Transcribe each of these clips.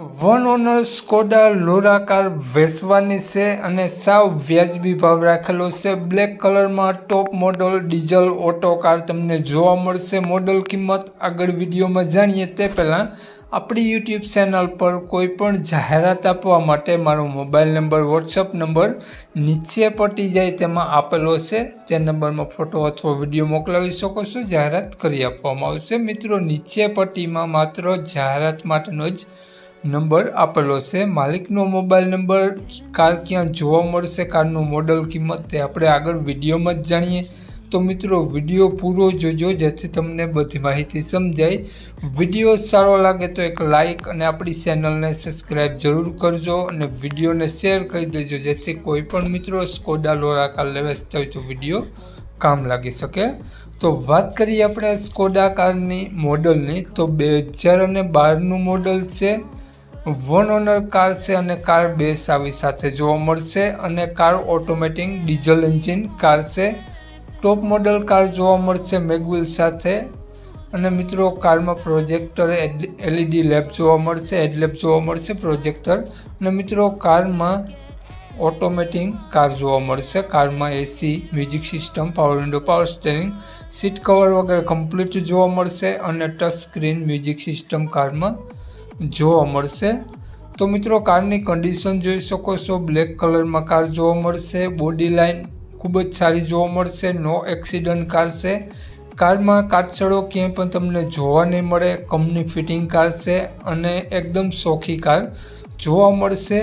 One owner Skoda Laura car વેચવાની છે અને સાવ વ્યાજબી ભાવ રાખેલો છે. બ્લેક કલરમાં top model diesel auto car તમને જોવા મળશે. મોડલ કિંમત આગળ વિડીયોમાં જાણીએ તે પહેલાં આપણી યુટ્યુબ ચેનલ પર કોઈ પણ જાહેરાત આપવા માટે મારો મોબાઈલ નંબર, વોટ્સઅપ નંબર નીચે પટી જાય તેમાં આપેલો છે. તે નંબરમાં ફોટો અથવા વીડિયો મોકલાવી શકો છો. જાહેરાત કરી આપવામાં આવશે. મિત્રો, નીચે પટ્ટીમાં માત્ર જાહેરાત માટેનો જ નંબર આપેલો છે. માલિકનો મોબાઈલ નંબર કાર ક્યાં જોવા મળશે? કારનું મોડલ કિંમત તે આપણે આગળ વિડીયોમાં જ જાણીએ. તો મિત્રો, વીડિયો પૂરો જોજો, જેથી તમને બધી માહિતી સમજાય. વીડિયો સારો લાગે તો એક લાઈક અને આપણી ચેનલને સબસ્ક્રાઈબ જરૂર કરજો અને વિડીયોને શેર કરી દેજો, જેથી કોઈ પણ મિત્રો સ્કોડા લોરા કાર લેવેચતા હોય તો વીડિયો કામ લાગી શકે. તો વાત કરીએ આપણે સ્કોડા કારની મોડલની. તો બે હજાર અને બારનું મોડલ છે. વન ઓનર કાર છે અને કાર બે સાવી સાથે જોવા મળશે અને car automatic diesel engine car છે. ટોપ મોડલ કાર જોવા મળશે મેગવિલ સાથે. અને મિત્રો કારમાં પ્રોજેક્ટર એલઈડી લેમ્પ જોવા મળશે હેડલેમ્પ જોવા મળશે, પ્રોજેક્ટર. અને મિત્રો કારમાં ઓટોમેટિક કાર જોવા મળશે, કારમાં AC, music system, power window, power steering, seat cover વગેરે કમ્પ્લીટ જોવા મળશે અને ટચ સ્ક્રીન મ્યુઝિક સિસ્ટમ કારમાં જોવા મળશે. તો મિત્રો, કારની કન્ડિશન જોઈ શકો છો. બ્લેક કલરમાં કાર જોવા મળશે. બોડી લાઇન ખૂબ જ સારી જોવા મળશે. નો એક્સિડન્ટ કાર છે. કારમાં કાટછડો ક્યાંય પણ તમને જોવા નહીં મળે. કંપની ફિટિંગ કાર છે અને એકદમ સોખી કાર જોવા મળશે.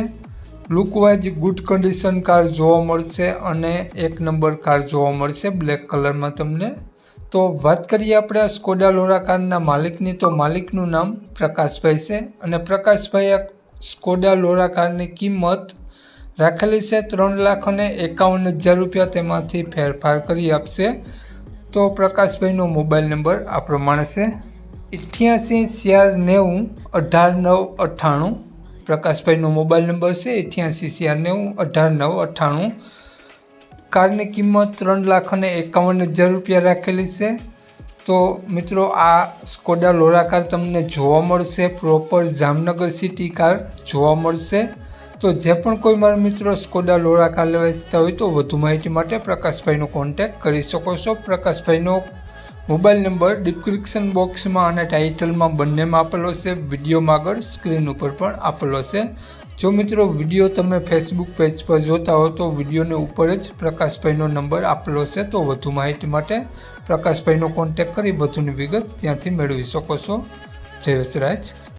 લુકવાઇઝ ગુડ કન્ડિશન કાર જોવા મળશે અને એક નંબર કાર જોવા મળશે. બ્લેક કલરમાં તમને તો વાત કરીએ આપણે સ્કોડા લોરા કારના માલિકની. તો માલિકનું નામ પ્રકાશભાઈ છે અને પ્રકાશભાઈ આ સ્કોડા લોરા કારની કિંમત રાખેલી છે ત્રણ લાખ અને એકાવન હજાર રૂપિયા તેમાંથી ફેરફાર કરી આપશે. તો પ્રકાશભાઈનો મોબાઈલ નંબર આ પ્રમાણે છે. અઠ્યાસી ચાર નેવું અઢાર નવ અઠ્ઠાણું. પ્રકાશભાઈનો મોબાઈલ નંબર છે અઠ્યાસી ચાર નેવું અઢાર નવ અઠ્ઠાણું. કારની કિંમત ત્રણ લાખ અને એકાવન હજાર રૂપિયા રાખેલી છે. તો મિત્રો, આ સ્કોડા લોરા કાર તમને જોવા મળશે. પ્રોપર જામનગર સિટી કાર જોવા મળશે. તો જે પણ કોઈ મારા મિત્રો સ્કોડા લોરા કાર લેવા ઇચ્છતા હોય તો વધુ માહિતી માટે પ્રકાશભાઈનો કોન્ટેક્ટ કરી શકો છો. પ્રકાશભાઈનો મોબાઈલ નંબર ડિસ્ક્રિપ્શન બોક્સમાં અને ટાઇટલમાં બંનેમાં આપેલો છે. વિડીયોમાં આગળ સ્ક્રીન ઉપર પણ આપેલો છે. જો મિત્રો વીડિયો તમે ફેસબુક પેજ પર જોતા હો તો વિડીયોને ઉપર જ પ્રકાશભાઈનો નંબર આપેલો છે, તો વધુ માહિતી માટે પ્રકાશભાઈનો કોન્ટેક કરી વધુની વિગત ત્યાંથી મેળવી શકો છો. જય વસરાજ